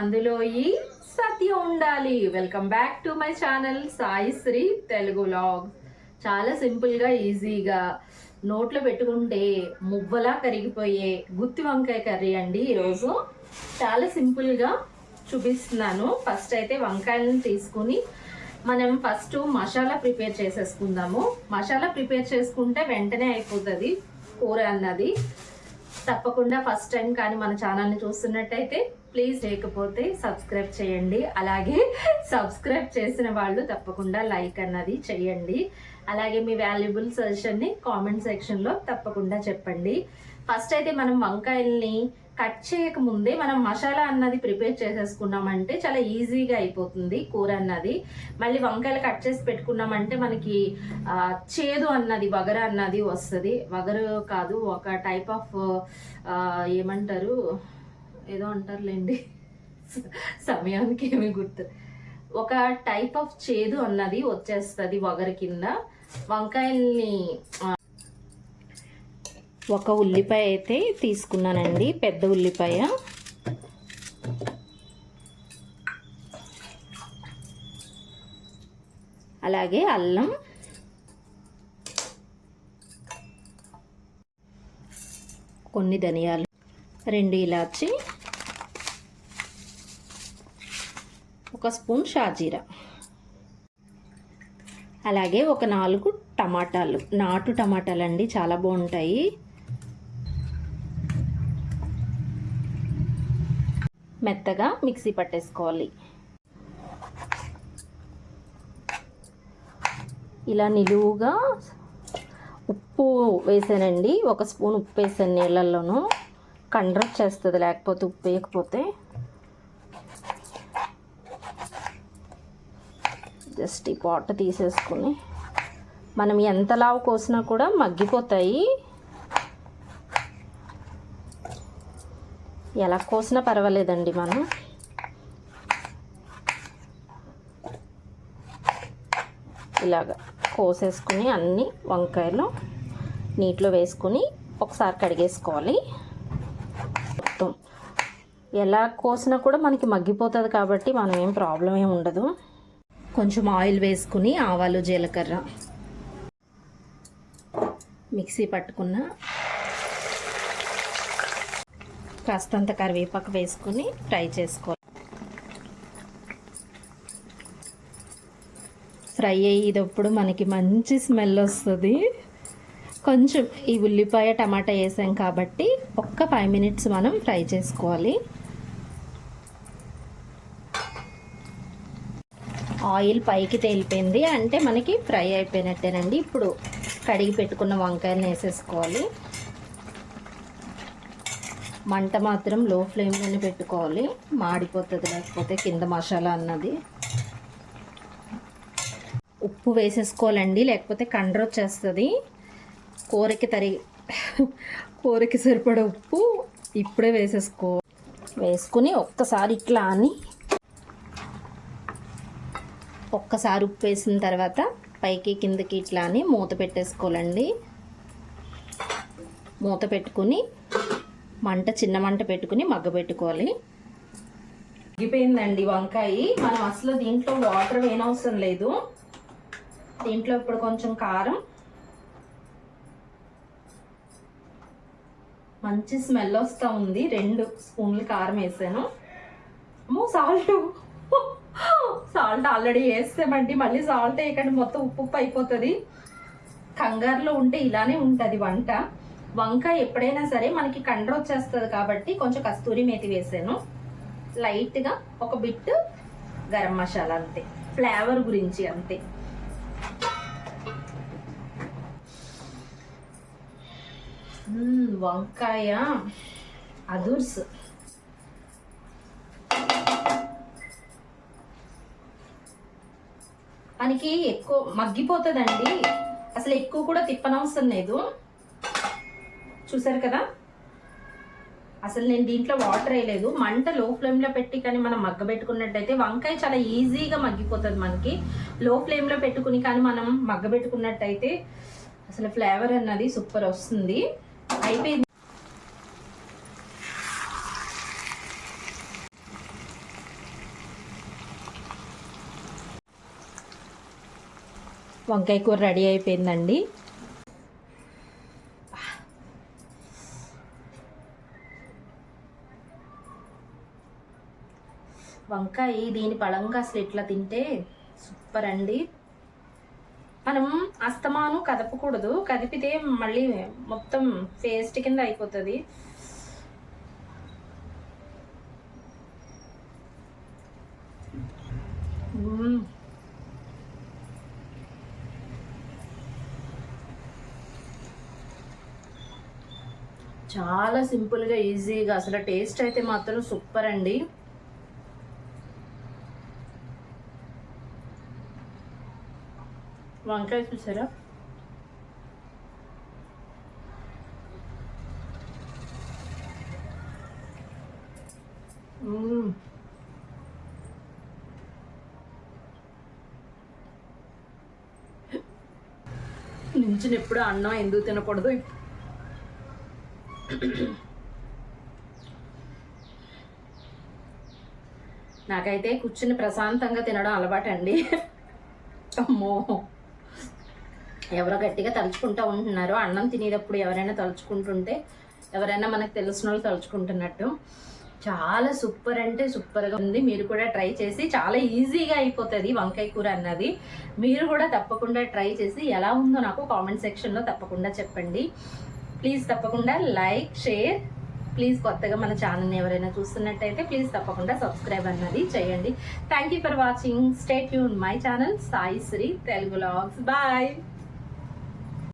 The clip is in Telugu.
అందులో ఈ సత్య ఉండాలి. Welcome back to my channel Sai Sri Telugu vlog చాలా సింపుల్గా ఈజీగా నోట్లో పెట్టుకుంటే మువ్వలా కరిగిపోయే గుత్తి వంకాయ కర్రీ అండి ఈరోజు. చాలా సింపుల్గా చూపిస్తున్నాను. ఫస్ట్ అయితే వంకాయలను తీసుకుని మనం ఫస్ట్ మసాలా ప్రిపేర్ చేసేసుకుందాము. మసాలా ప్రిపేర్ చేసుకుంటే వెంటనే అయిపోతుంది కూర అన్నది. తప్పకుండా ఫస్ట్ టైం కానీ మన ఛానల్ని చూస్తున్నట్టయితే ప్లీజ్ లేకపోతే సబ్స్క్రైబ్ చేయండి. అలాగే సబ్స్క్రైబ్ చేసిన వాళ్ళు తప్పకుండా లైక్ అన్నది చేయండి. అలాగే మీ వాల్యుబుల్ సజెషన్ని కామెంట్ సెక్షన్లో తప్పకుండా చెప్పండి. ఫస్ట్ అయితే మనం వంకాయల్ని కట్ చేయక ముందే మనం మసాలా అన్నది ప్రిపేర్ చేసేసుకున్నామంటే చాలా ఈజీగా అయిపోతుంది కూర అన్నది. మళ్ళీ వంకాయలు కట్ చేసి పెట్టుకున్నామంటే మనకి చేదు అన్నది వగర అన్నది వస్తుంది. వగరు కాదు ఒక టైప్ ఆఫ్ ఏమంటారు? ఏదో అంటారులేండి. సమయానికి ఏమి గుర్తు. ఒక టైప్ ఆఫ్ చేదు అన్నది వచ్చేస్తుంది వగరు కింద. వంకాయల్ని ఒక ఉల్లిపాయ అయితే తీసుకున్నానండి పెద్ద ఉల్లిపాయ. అలాగే అల్లం. కొన్ని ధనియాలు రెండు ఇలాచి. ఒక స్పూన్ షాజీరా. అలాగే ఒక నాలుగు టమాటాలు. నాటు టమాటాలు అండి చాలా బాగుంటాయి. మెత్తగా మిక్సీ పట్టేసుకోవాలి. ఇలా నిలువుగా ఉప్పు వేసానండి. ఒక స్పూన్ ఉప్పు వేసాను నీళ్ళల్లోనూ. కండ్రొచ్చేస్తుంది లేకపోతే ఉప్పు వేయకపోతే. జస్ట్ ఈ పాట తీసేసుకుని మనం ఎంత లావు కోసినా కూడా మగ్గిపోతాయి. ఎలా కోసినా పర్వాలేదండి మనం. ఇలాగ కోసేసుకుని అన్ని వంకాయలు నీటిలో వేసుకుని ఒకసారి కడిగేసుకోవాలి. మొత్తం ఎలా కోసినా కూడా మనకి మగ్గిపోతుంది కాబట్టి మనం ఏం ప్రాబ్లం ఏమి ఉండదు. కొంచెం ఆయిల్ వేసుకుని ఆవాలు జీలకర్ర మిక్సీ పట్టుకున్న కాస్తంత కరివేపాకు వేసుకుని ఫ్రై చేసుకోవాలి. ఫ్రై అయ్యేటప్పుడు మనకి మంచి స్మెల్ వస్తుంది. కొంచెం ఈ ఉల్లిపాయ టమాటా వేసాం కాబట్టి ఒక్క ఫైవ్ మినిట్స్ మనం ఫ్రై చేసుకోవాలి. ఆయిల్ పైకి తేలిపోయింది. అంటే మనకి ఫ్రై అయిపోయినట్టేనండి. ఇప్పుడు కడిగి పెట్టుకున్న వంకాయలను వేసేసుకోవాలి. మంట మాత్రం లో ఫ్లేమ్లోనే పెట్టుకోవాలి. మాడిపోతుంది లేకపోతే కింద మసాలా అన్నది. ఉప్పు వేసేసుకోవాలండి లేకపోతే కండ్ర వచ్చేస్తుంది. కూరకి తరి కూరకి సరిపడ ఉప్పు ఇప్పుడే వేసేసుకో వేసుకుని ఒక్కసారి ఇట్లా అని ఒక్కసారి ఉప్పు వేసిన తర్వాత పైకి కిందకి ఇట్లా అని మూత పెట్టేసుకోవాలండి. మూత పెట్టుకుని మంట చిన్న మంట పెట్టుకుని మగ్గ పెట్టుకోవాలి. మగ్గిపోయిందండి వంకాయ. మనం అసలు దీంట్లో వాటర్ వేయనవసరం లేదు. దీంట్లో ఇప్పుడు కొంచెం కారం. మంచి స్మెల్ వస్తూ ఉంది. రెండు స్పూన్లు కారం వేసాను. సాల్ట్. సాల్ట్ ఆల్రెడీ వేస్తామండి. మళ్ళీ సాల్ట్ వేయకండి. మొత్తం ఉప్పు ఉప్పు అయిపోతుంది. కంగారులో ఉంటే ఇలానే ఉంటుంది వంట. వంకాయ ఎప్పుడైనా సరే మనకి కండ్ర వచ్చేస్తుంది కాబట్టి కొంచెం కస్తూరి మేతి వేసాను. లైట్గా ఒక బిట్ గరం మసాలా అంతే. ఫ్లేవర్ గురించి అంతే. వంకాయ అదుర్స్. మనకి ఎక్కువ మగ్గిపోతుందండి. అసలు ఎక్కువ కూడా తిప్పనవసరం లేదు. చూసారు కదా? అసలు నేను దీంట్లో వాటర్ వేయలేదు. మంట లో ఫ్లేమ్లో పెట్టి కానీ మనం మగ్గబెట్టుకున్నట్టయితే వంకాయ చాలా ఈజీగా మగ్గిపోతుంది మనకి. లో ఫ్లేమ్లో పెట్టుకుని కానీ మనం మగ్గబెట్టుకున్నట్టయితే అసలు ఫ్లేవర్ అన్నది సూపర్ వస్తుంది. అయిపోయింది. వంకాయ కూర రెడీ అయిపోయిందండి. వంకాయ దీని పళంగా అసలు ఇట్లా తింటే సూపర్ అండి. మనం అస్తమాను కదపకూడదు కదిపితే మళ్ళీ మొత్తం పేస్ట్ కింద అయిపోతుంది. మ్మ్. చాలా సింపుల్గా ఈజీగా. అసలు టేస్ట్ అయితే మాత్రం సూపర్ అండి. వంకాయ చూసారా? మ్మ్. నించుని ఎప్పుడు అన్నం ఎందుకు తినకూడదు? నాకైతే కూర్చుని ప్రశాంతంగా తినడం అలవాటు అండి అమ్మో. ఎవరో గట్టిగా తలుచుకుంటూ ఉంటున్నారు. అన్నం తినేటప్పుడు ఎవరైనా తలుచుకుంటుంటే ఎవరైనా మనకు తెలిసిన వాళ్ళు తలుచుకుంటున్నట్టు. చాలా సూపర్ అంటే సూపర్గా ఉంది. మీరు కూడా ట్రై చేసి చాలా ఈజీగా అయిపోతుంది వంకాయ కూర అన్నది. మీరు కూడా తప్పకుండా ట్రై చేసి ఎలా ఉందో నాకు కామెంట్ సెక్షన్లో తప్పకుండా చెప్పండి. ప్లీజ్ తప్పకుండా లైక్ షేర్ ప్లీజ్ కొత్తగా మన ఛానల్ని ఎవరైనా చూస్తున్నట్టయితే ప్లీజ్ తప్పకుండా సబ్స్క్రైబ్ అన్నది చేయండి. Thank you for watching stay Yoon my channel Sai Sri Telugu vlogs bye